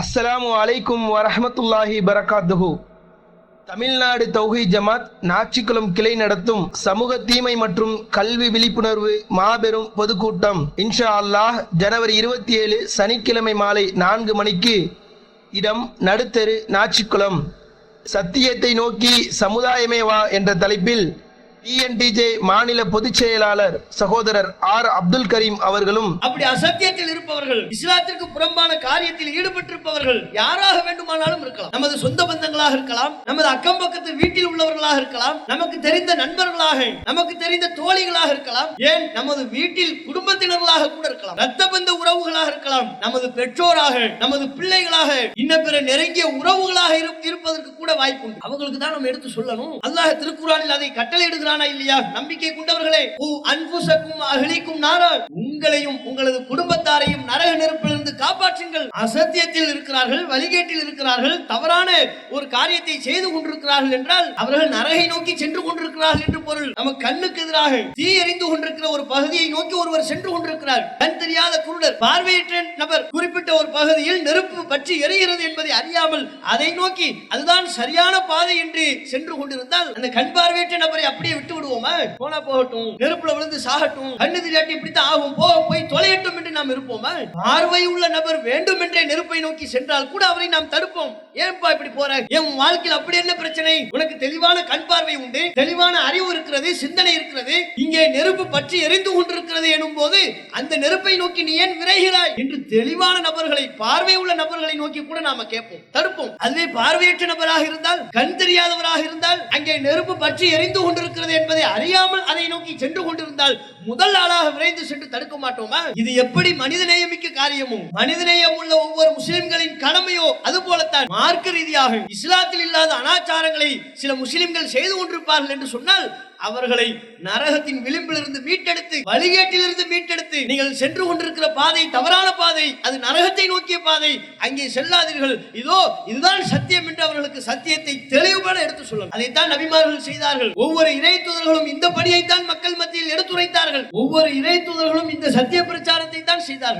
அஸ்ஸலாமு அலைக்கும் வரஹமத்துல்லாஹி பரகாத்துஹு. தமிழ்நாடு தௌஹி ஜமாத் நாச்சிக்குளம் கிளை நடத்தும் சமூக தீமை மற்றும் கல்வி விழிப்புணர்வு மாபெரும் பொதுக்கூட்டம். இன்ஷா அல்லாஹ் ஜனவரி இருபத்தி ஏழு சனிக்கிழமை மாலை நான்கு மணிக்கு இடம் நடுத்தெரு நாச்சிக்குளம். சத்தியத்தை நோக்கி சமுதாயமே வா என்ற தலைப்பில் டிஎன்டிஜே மாநில பொதுச் செயலாளர் சகோதரர் ஆர் அப்துல் கரீம் அவர்களும் அப்படி அசத்தியத்தில் இருப்பவர்கள் இஸ்லாத்திற்கு புறம்பான காரியத்தில் ஈடுபட்டிருப்பவர்கள் யாராக வேண்டுமானாலும் இருக்கலாம். நமது சொந்த பந்தங்களாக இருக்கலாம் நமது அக்கம் பக்கத்து வீட்டில் உள்ளவர்களாக இருக்கலாம் நமக்கு தெரிந்த நண்பர்களாக நமக்கு தெரிந்த தோழிகளாக இருக்கலாம். ஏன்? நமது வீட்டில் குடும்பத்தினர்களாக கூட இருக்கலாம். ரத்த பந்த உறவுகளாக இருக்கலாம். நமது பெற்றோராக நமது பிள்ளைகளாக இன்ன பிற நெருங்கிய உறவுகளாக இருப்பதற்கு கூட வாய்ப்பு உண்டு. அவங்களுக்கு தான் நம்ம எடுத்து சொல்லணும். அல்லாஹ் திருக்குறானில் அதை கட்டளையிடுகிறானா இல்லையா? நம்பிக்கை கொண்டவர்களே அன்புசக்கும் அகலிக்கும் நாரா உங்களையும் உங்களது குடும்பத்தாரையும் நரக நெருப்பிலிருந்து காப்பாற்றுங்கள். அசத்தியத்தில் இருக்கிறார்கள் வழிகேட்டில் இருக்கிறார்கள் தவறான ஒரு காரியத்தை செய்து கொண்டிருக்கிறார்கள் என்றால் அவர்கள் நரகை நோக்கி சென்று கொண்டிருக்கிறார்கள் என்று பொருள். நம்ம கண்ணுக்கு எதிராக தீ எறிந்து கொண்டிருக்கிற ஒரு பகுதியை நோக்கி ஒருவர் சென்று கொண்டிருக்கிறார். கண் தெரியாத குருடர் பார்வையற்ற நபர் குறிப்பிட்ட ஒரு பகுதியில் நெருப்பு பற்றி எரிகிறது என்பதை அறியாமல் அதை நோக்கி அதுதான் சரியான பாதை என்று சென்று கொண்டிருந்தால் அந்த கண் பார்வையற்ற நபரை அப்படியே விட்டு விடுவோமா போனா போகட்டும் நெருப்புல விழுந்து சாகட்டும் கண்ணு தெரியாட்டி இப்படித்தான் ஆகும் போ போய் தொலையட்டும் என்று நாம் இருப்போமா? பார்வை உள்ள நபர் வேண்டும் என்றே நெருப்பை நோக்கி சென்றால் கூட அவரை நாம் தடுப்போம். ஏன்பா இப்படி போற என் வாழ்க்கையில் அப்படி என்ன பிரச்சனை? உனக்கு தெளிவான கண் பார்வை உண்டு தெளிவான அறிவு இருக்கிறது சிந்தனை இருக்கிறது. இங்கே நெருப்பு பற்றி எரிந்து கொண்டிருக்கிறது எனும் போது அந்த நெருப்பை நோக்கி நீ ஏன் விரைகிறாய்? என்று தெளிவான நபர்களை பார்வை உள்ள நபர்களை நோக்கி கூட நாம கேட்போம் தடுப்போம். அதுவே பார்வையற்ற நபராக இருந்தால் கண் தெரியாதவராக இருந்தால் அங்கே நெருப்பு பற்றி எரிந்து கொண்டிருக்கிறது என்பதை அறியாமல் அதை நோக்கி சென்று கொண்டிருந்தால் முதல் ஆளாக விரைந்து சென்று தடுக்க மாட்டோமா? இது எப்படி மனிதநேயமிக்க காரியமோ? மனிதநேயம் உள்ள ஒவ்வொரு முஸ்லிம்களின் கடமையோ அது போலத்தான். மார்க்க ரீதியாக இஸ்லாத்தில் இல்லாத அனாச்சாரங்களை சில முஸ்லிம்கள் செய்து கொண்டிருப்பார்கள் என்று சொன்னால் அவர்களை நரகத்தின் விளிம்பிலிருந்து மீட்டெடுத்து வழிகேட்டிலிருந்து மீட்டெடுத்து நீங்கள் சென்று கொண்டிருக்கிற பாதை தவறான பாதை அது நரகத்தை நோக்கிய பாதை அங்கே செல்லாதீர்கள். இதோ இதுதான் சத்தியம் என்று அவர்களுக்கு சத்தியத்தை தெளிவுபட எடுத்து சொல்லலாம். அதைத்தான் நபிமார்கள் செய்தார்கள். ஒவ்வொரு இறை தூதர்களும் இந்த பணியைத்தான் மக்கள் செய்தார்கள் ஒவ்வொரு இறை தூதர்களும் இந்த சத்திய பிரச்சாரத்தை தான் செய்தார்கள்.